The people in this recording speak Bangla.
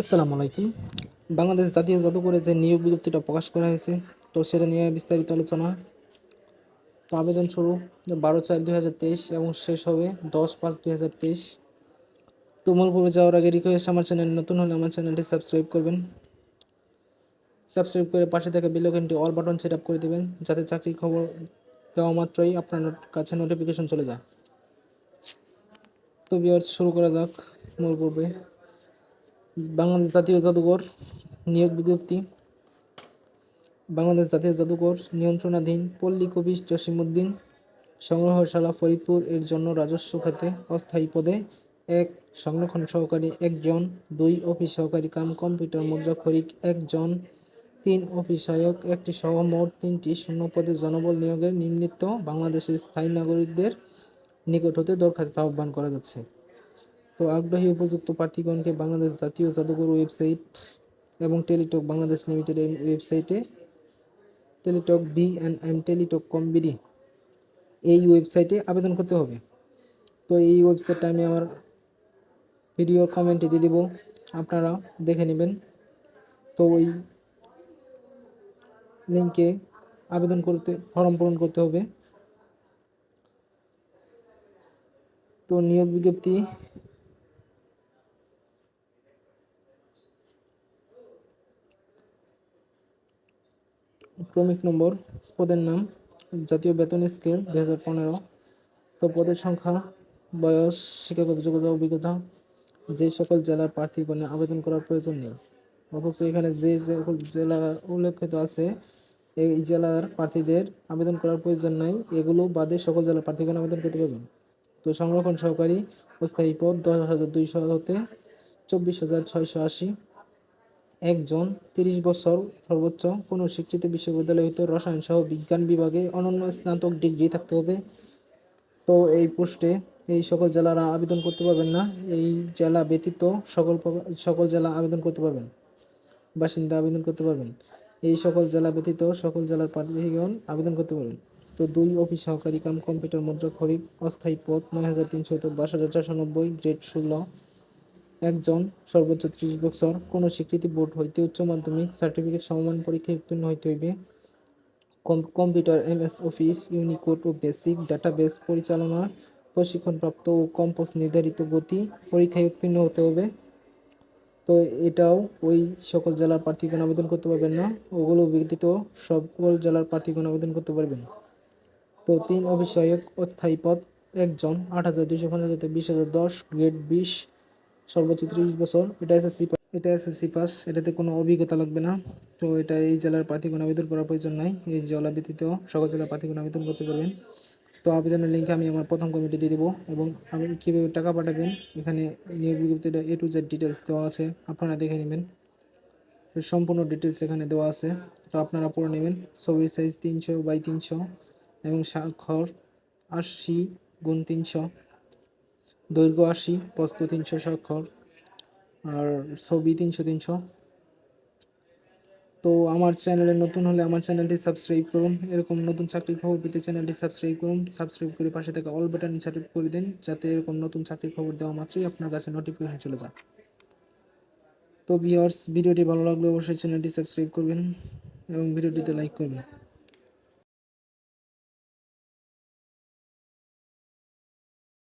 আসসালামু আলাইকুম। বাংলাদেশ জাতীয় জাদুঘরে যে নিয়োগ বিজ্ঞপ্তিটা প্রকাশ করা হয়েছে, তো সেটা নিয়ে বিস্তারিত আলোচনা। তো আবেদন শুরু, বারো চার দুই এবং শেষ হবে দশ পাঁচ দুই হাজার তেইশ। তো যাওয়ার আগে রিকোয়েস্ট আমার চ্যানেল নতুন হলে আমার চ্যানেলটি সাবস্ক্রাইব করবেন। সাবস্ক্রাইব করে পাশে থাকা বেলকনটি অল বাটন সেট আপ করে দেবেন, যাতে চাকরির খবর দেওয়া মাত্রই আপনার কাছে নোটিফিকেশন চলে যায়। তো বিয়ার্স শুরু করা যাক মূল পর্বে। বাংলাদেশ জাতীয় জাদুঘর, নিয়োগ বিজ্ঞপ্তি। বাংলাদেশ জাতীয় জাদুঘর, নিয়ন্ত্রণাধীন পল্লী কবি জসিমউদ্দিন, সংগ্রহশালা ফরিদপুর, এর জন্য রাজস্ব খাতে অস্থায়ী পদে এক, সংরক্ষণ সহকারী একজন, দুই, অফিস সহকারী কাম কম্পিউটার মুদ্রা খরিক একজন, তিন, অফিস সহায়ক একটি সহ মোট তিনটি শূন্য পদে জনবল নিয়োগের নিম্নিত বাংলাদেশের স্থায়ী নাগরিকদের নিকট হতে দরখাস্ত আহ্বান করা যাচ্ছে। তো আগ্রহী উপযুক্ত প্রার্থীগণকে বাংলাদেশ জাতীয় জাদুঘর ওয়েবসাইট এবং টেলিটক বাংলাদেশ লিমিটেড এর ওয়েবসাইটে Teletalk B and M Teletalk com BD এই ওয়েবসাইটে আবেদন করতে হবে। তো এই ওয়েবসাইটটা আমি আমার ভিডিওর কমেন্টে দিয়ে দেবো। আপনারা দেখে নেবেন। তো ওই লিঙ্কে আবেদন করতে ফর্ম পূরণ করতে হবে। তো নিয়োগ বিজ্ঞপ্তি ক্রমিক নম্বর, পদের নাম, জাতীয় বেতন স্কেল দু হাজার পনেরো। তো পদের সংখ্যা, বয়স, শিক্ষাগত যোগ্যতা, অভিজ্ঞতা, যে সকল জেলার প্রার্থীগণে আবেদন করার প্রয়োজন নেই। অথচ এখানে যে যে জেলা উল্লেখিত আছে, এই জেলার প্রার্থীদের আবেদন করার প্রয়োজন নাই। এগুলো বাদে সকল জেলার প্রার্থীগণ আবেদন করতে পারবেন। তো সংরক্ষণ সহকারী, অস্থায়ী পদ দশ হাজার দুইশো হতে চব্বিশ হাজার ছয়শো আশি। একজন তিরিশ বছর সর্বোচ্চ কোনো স্বীকৃত বিশ্ববিদ্যালয় হতে রসায়ন সহ বিজ্ঞান বিভাগে অনন্য স্নাতক ডিগ্রি থাকতে হবে। তো এই পোস্টে এই সকল জেলারা আবেদন করতে পারবেন না। এই জেলা ব্যতীত সকল সকল জেলা আবেদন করতে পারবেন। বাসিন্দা আবেদন করতে পারবেন। এই সকল জেলা ব্যতীত সকল জেলার প্রার্থীগণ আবেদন করতে পারবেন। তো দুই অফিস সহকারী কাম কম্পিউটার মুদ্রা খরিক অস্থায়ী পদ নয় হাজার তিনশো বাইশ হাজার চারশো নব্বই, গ্রেড ষোলো। একজন সর্বোচ্চ ত্রিশ বছর, কোনো স্বীকৃতি বোর্ড হইতে উচ্চ মাধ্যমিক সার্টিফিকেট সমমান পরীক্ষায় উত্তীর্ণ হইতে হইবে। Com- computer MS office, Unicode ও বেসিক ডাটাবেস পরিচালনা, প্রশিক্ষণপ্রাপ্ত ও কম্পোজ নির্ধারিত গতি পরীক্ষায় উত্তীর্ণ হতে হবে। তো এটাও ওই সকল জেলার প্রার্থীগণ আবেদন করতে পারবেন না, ওগুলো ব্যতীত সকল জেলার প্রার্থীগণ আবেদন করতে পারবেন। তো তিন অভিষয়ক অস্থায়ী পদ একজন আট হাজার দুইশো পনেরো বিশ হাজার দশ, গ্রেড বিশ সর্বোচ্চ ত্রিশ বছর। এটা এসএসসি এটা এসএসসি পাস এটাতে কোনো অভিজ্ঞতা লাগবে না। তো এটা এই জেলার প্রার্থীগণ আবেদন করার প্রয়োজন নাই। এই জেলা ব্যতীত সকল জেলার প্রার্থীগণ আবেদন করতে পারবেন। তো আবেদনের লিঙ্কে আমি আমার প্রথম কমিটি দিয়ে দেবো এবং আমি কীভাবে টাকা পাঠাবেন, এখানে নিয়োগ বিজ্ঞপ্তিটা এ টু জেড ডিটেলস দেওয়া আছে। আপনারা দেখে নেবেন। তো সম্পূর্ণ ডিটেলস এখানে দেওয়া আছে। তো আপনারা পড়ে নেবেন। ছবির সাইজ তিনশো বাই তিনশো এবং স্বাক্ষর আশি গুণ তিনশো। দৈর্ঘ্য আশি প্রস্থ তিনশো স্বাক্ষর, আর ছবি তিনশো তিনশো। তো আমার চ্যানেলে নতুন হলে আমার চ্যানেলটি সাবস্ক্রাইব করুন। এরকম নতুন চাকরির খবর পেতে চ্যানেলটি সাবস্ক্রাইব করুন। সাবস্ক্রাইব করে পাশে থাকা অল বাটন সাবস্ক্রাইব করে দিন, যাতে এরকম নতুন চাকরির খবর দেওয়া মাত্রই আপনার কাছে নোটিফিকেশন চলে যায়। তো ভিউয়ার্স ভিডিওটি ভালো লাগলে অবশ্যই চ্যানেলটি সাবস্ক্রাইব করবেন এবং ভিডিওটিতে লাইক করবেন।